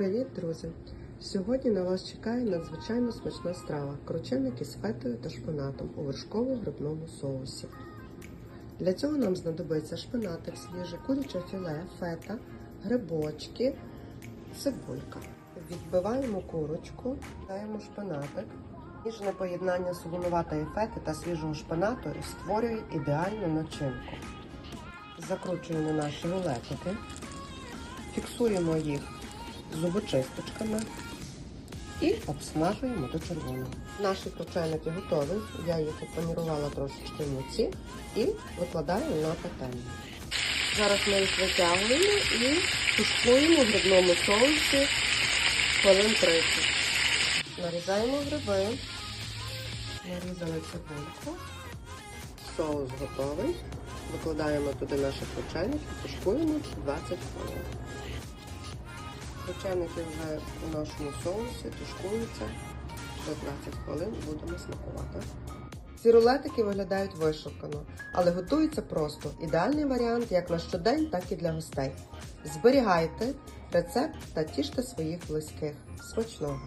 Привіт, друзі! Сьогодні на вас чекає надзвичайно смачна страва крученики з фетою та шпинатом у вершково-грибному соусі. Для цього нам знадобиться шпинатик свіжий, куряче філе, фета, грибочки, цибулька. Відбиваємо курочку, даємо шпинатик. Ніжне поєднання солонуватої фети та свіжого шпинату створює ідеальну начинку. Закручуємо наші рулетики, фіксуємо їх зубочисточками і обсмажуємо до червоного. Наші крученики готові. Я їх панірувала трошечки в муці і викладаю на пательню. Зараз ми їх витягуємо і тушкуємо в грибному соусі хвилин 30. Нарізаємо гриби, нарізали цибульку, соус готовий. Викладаємо туди наші крученики, тушкуємо 20 хвилин. Крученики вже у нашому соусі тушкуються 15 хвилин, будемо смакувати. Ці рулетики виглядають вишукано, але готуються просто. Ідеальний варіант як на щодень, так і для гостей. Зберігайте рецепт та тіште своїх близьких. Смачного!